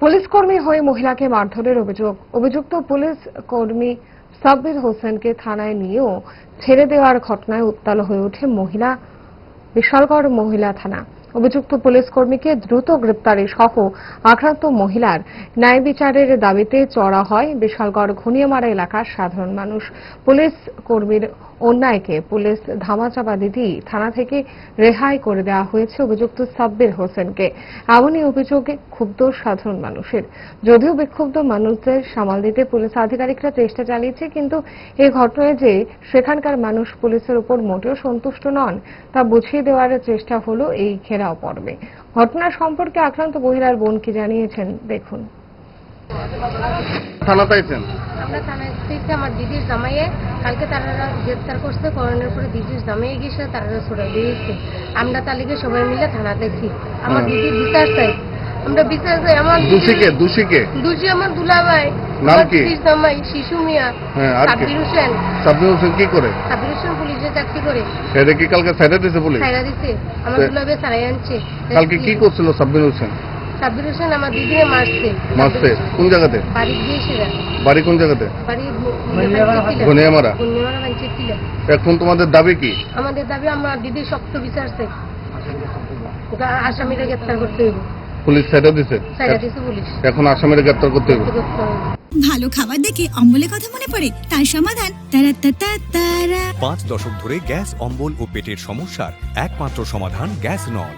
Police কর্মী হয়ে মহিলাকে মারধরের অভিযোগ। অভিযুক্ত পুলিশ কর্মী সাব্বির হোসেনকে থানায় নিয়েও ছেড়ে দেওয়ার ঘটনায় উত্তাল হয়ে ওঠে মহিলা বিশালগড় মহিলা থানা। অভিযুক্ত পুলিশ কর্মীকে দ্রুত গ্রেপ্তারি সহ আক্রান্ত মহিলার ন্যায় বিচারের দাবিতে চড়া হয় বিশালগড় ঘুনিয়ামারা এলাকার সাধারণ মানুষ। পুলিশ কর্মীর অন্যায়কে পুলিশ ধামাচাপা দিতেই থানা থেকে রেহাই করে দেওয়া হয়েছে অভিযুক্ত সাব্বির হোসেনকে। এমনই অভিযোগে ক্ষুব্ধ সাধারণ মানুষের। যদিও বিক্ষুব্ধ মানুষদের সামাল দিতে পুলিশ আধিকারিকরা চেষ্টা চালিয়েছে, কিন্তু এই ঘটনায় যে সেখানকার মানুষ পুলিশের উপর মোটেও সন্তুষ্ট নন, তা বুঝিয়ে দেওয়ার চেষ্টা হলো এই ঘেরাও পর্বে ঘটনা সম্পর্কে আক্রান্ত মহিলার বোন কি জানিয়েছেন? দেখুন। থানা পাইছেন? আমরা থানায় থেকে আমার দিদির জামাইয়ে কালকে তারা গ্রেপ্তার করছে করোনার পরে দিদির জামাইয়ে গেছে তারা ছড়া দিয়েছে। আমরা তালিকে সবাই মিলে থানা দেখি আমার দিদির বিচার চাই। আমরা বিচার চাই আমার দিদির- দোষীকে দোষীকে দোষী আমার দুলাভাই। নাম কি? শিশু মিয়া। হ্যাঁ, আর কি? সাব্বির হোসেন। সাব্বির হোসেন কি করে? সাব্বির হোসেন পুলিশে চাকরি করে। এটা কি কালকে সাইডে দিয়েছে পুলিশ? দিছে। আমার আনছে। কালকে কি করছিল সাব্বির হোসেন? সাব্বির হোসেন আমার দিদিরে মারছে। মারছে? কোন জায়গাতে? বাড়ি গিয়েছে বাড়ি কোন জায়গাতে? বাড়ি এখন তোমাদের দাবি কি? আমাদের দাবি আমরা দিদির শক্ত বিচার আসামিরা গ্রেপ্তার করতে হইব। পুলিশ সাইডে দিছে। এখন আসামিরা গ্রেপ্তার করতে হবে। ভালো খাবার দেখে অম্বলের কথা মনে পড়ে তার সমাধান। তারা পাঁচ দশক ধরে গ্যাস অম্বল ও পেটের সমস্যার একমাত্র সমাধান গ্যাস নল